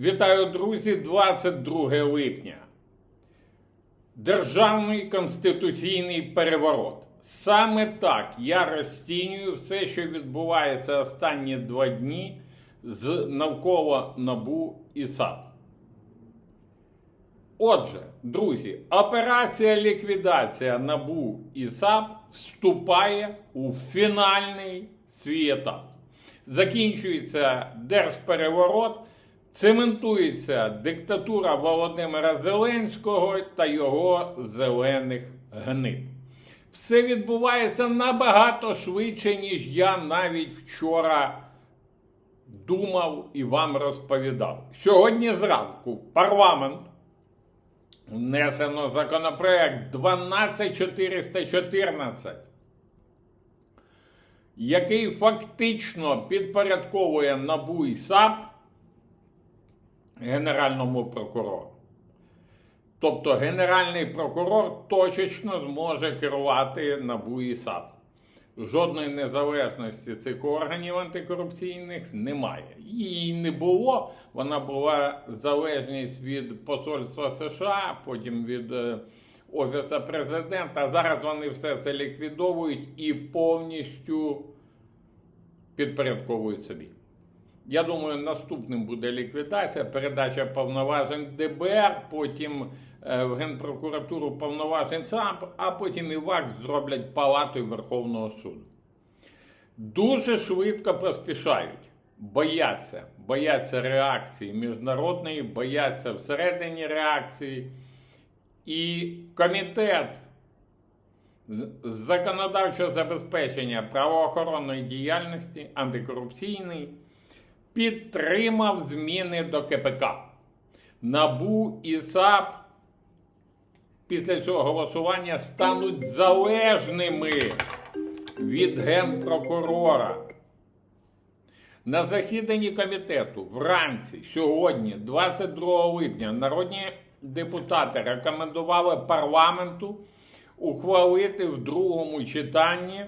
Вітаю, друзі, 22 липня. Державний конституційний переворот. Саме так я розцінюю все, що відбувається останні два дні з навколо НАБУ і САП. Отже, друзі, операція ліквідація НАБУ і САП вступає у фінальний свій етап. Закінчується держпереворот, цементується диктатура Володимира Зеленського та його зелених гнид. Все відбувається набагато швидше, ніж я навіть вчора думав і вам розповідав. Сьогодні зранку в парламент внесено законопроект 12414, який фактично підпорядковує НАБУ і САП Генеральному прокурору. Тобто Генеральний прокурор точечно зможе керувати НАБУ і САП. Жодної незалежності цих органів антикорупційних немає. Її не було. Вона була залежність від Посольства США, потім від е, Офісу президента. Зараз вони все це ліквідовують і повністю підпорядковують собі. Я думаю, наступним буде ліквідація, передача повноважень ДБР, потім е, в Генпрокуратуру повноважень САП, а потім і ВАК зроблять палатою Верховного суду. Дуже швидко поспішають, бояться, бояться реакції міжнародної, бояться всередині реакції. І комітет законодавчого забезпечення правоохоронної діяльності антикорупційний підтримав зміни до КПК. НАБУ і САП після цього голосування стануть залежними від генпрокурора. На засіданні комітету вранці сьогодні, 22 липня, народні депутати рекомендували парламенту ухвалити в другому читанні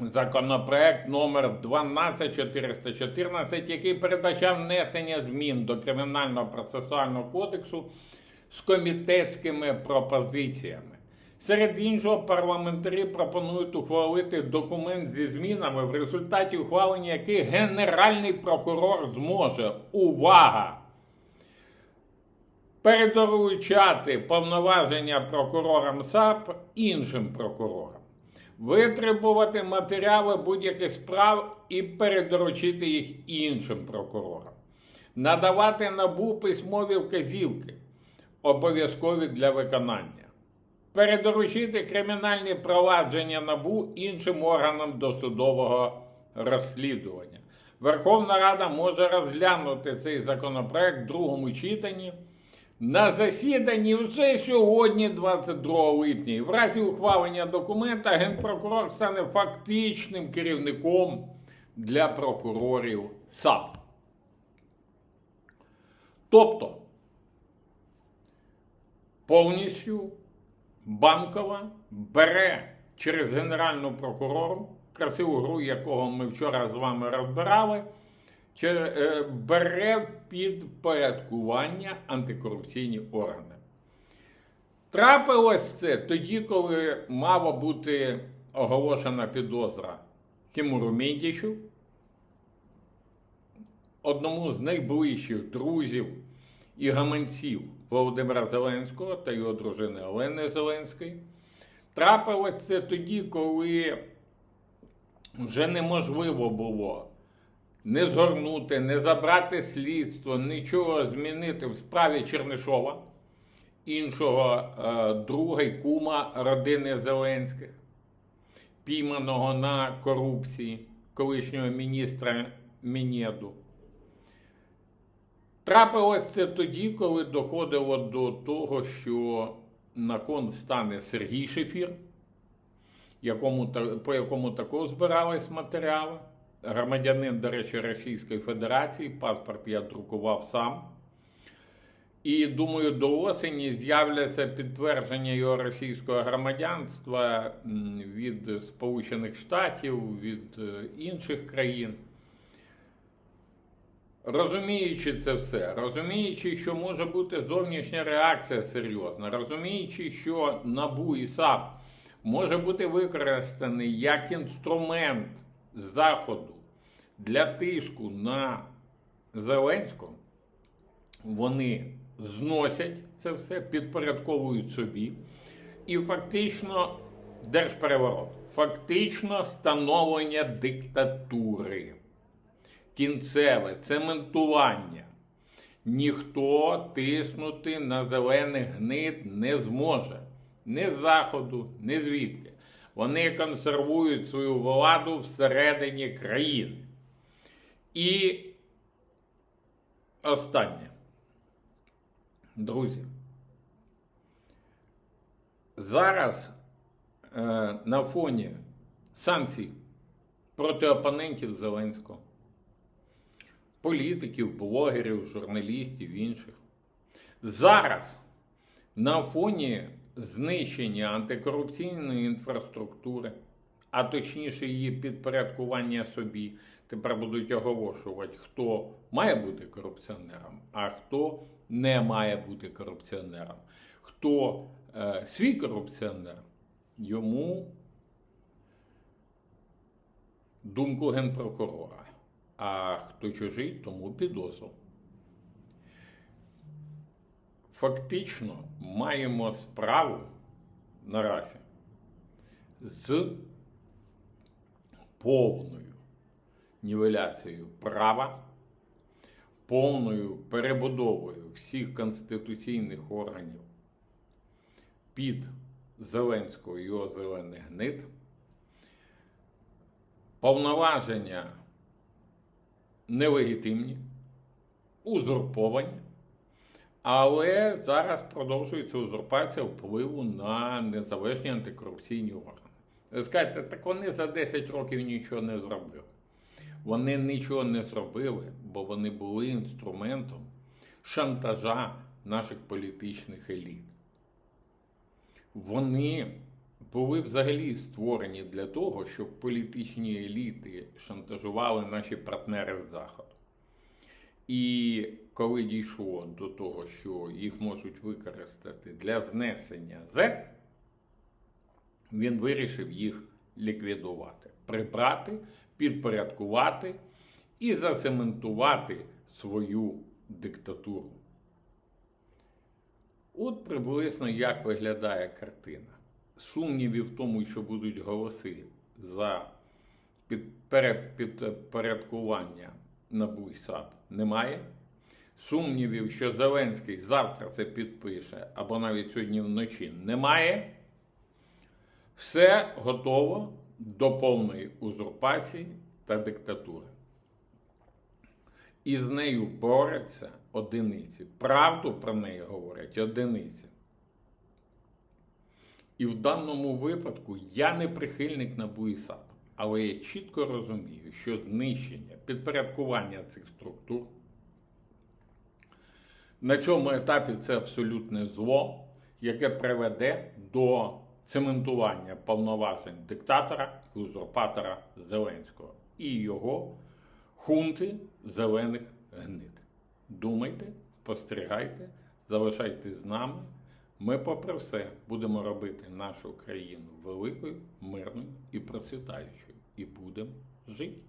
законопроект номер 12414, який передбачав внесення змін до Кримінального процесуального кодексу з комітетськими пропозиціями. Серед іншого, парламентарі пропонують ухвалити документ зі змінами, в результаті ухвалення яких Генеральний прокурор зможе увага! Передоручати повноваження прокурорам САП іншим прокурорам витребувати матеріали будь-яких справ і передоручити їх іншим прокурорам, надавати набу письмові вказівки, обов'язкові для виконання, передоручити кримінальні провадження набу іншим органам досудового розслідування. Верховна Рада може розглянути цей законопроект в другому читанні на засіданні вже сьогодні, 22 липня, і в разі ухвалення документа генпрокурор стане фактичним керівником для прокурорів САП. Тобто повністю банкова бере через Генеральну прокурору, красиву гру, якого ми вчора з вами розбирали бере під порядкування антикорупційні органи. Трапилось це тоді, коли мала бути оголошена підозра Тимуру Міндічу, одному з найближчих друзів і гаманців Володимира Зеленського та його дружини Олени Зеленської. Трапилось це тоді, коли вже неможливо було не згорнути, не забрати слідство, нічого змінити в справі Чернишова, іншого е, друга й кума родини Зеленських, пійманого на корупції колишнього міністра Мінєду. Трапилось це тоді, коли доходило до того, що на кон стане Сергій Шефір, якому, по якому також збирались матеріали громадянин, до речі, Російської Федерації, паспорт я друкував сам. І думаю, до осені з'являться підтвердження його російського громадянства від Сполучених Штатів, від е, інших країн. Розуміючи це все, розуміючи, що може бути зовнішня реакція серйозна, розуміючи, що НАБУ і САП може бути використаний як інструмент Заходу для тиску на Зеленського, вони зносять це все, підпорядковують собі. І фактично держпереворот, фактично становлення диктатури, кінцеве цементування. Ніхто тиснути на зелених гнид не зможе. Ні з заходу, ні звідки. Вони консервують свою владу всередині країни. І останнє. Друзі. Зараз е, на фоні санкцій проти опонентів Зеленського, політиків, блогерів, журналістів інших. Зараз на фоні знищення антикорупційної інфраструктури, а точніше її підпорядкування собі, тепер будуть оголошувати, хто має бути корупціонером, а хто не має бути корупціонером. Хто е, свій корупціонер, йому думку генпрокурора, а хто чужий, тому підозру. Фактично маємо справу наразі з повною нівеляцією права, повною перебудовою всіх конституційних органів під Зеленського і його зелений гнид, повноваження нелегітимні, узурповані, але зараз продовжується узурпація впливу на незалежні антикорупційні органи. Ви скажете, так вони за 10 років нічого не зробили. Вони нічого не зробили, бо вони були інструментом шантажа наших політичних еліт. Вони були взагалі створені для того, щоб політичні еліти шантажували наші партнери з Заходу. І коли дійшло до того, що їх можуть використати для знесення З, він вирішив їх ліквідувати, прибрати, підпорядкувати і зацементувати свою диктатуру. От приблизно як виглядає картина. Сумнівів в тому, що будуть голоси за підпорядкування НАБУ і немає. Сумнівів, що Зеленський завтра це підпише, або навіть сьогодні вночі, немає. Все готово до повної узурпації та диктатури. І з нею борються одиниці. Правду про неї говорять одиниці. І в даному випадку я не прихильник НАБУ і САП, але я чітко розумію, що знищення, підпорядкування цих структур на цьому етапі це абсолютне зло, яке приведе до цементування повноважень диктатора і узурпатора Зеленського і його хунти зелених гнид. Думайте, спостерігайте, залишайтесь з нами. Ми, попри все, будемо робити нашу країну великою, мирною і процвітаючою. І будемо жити.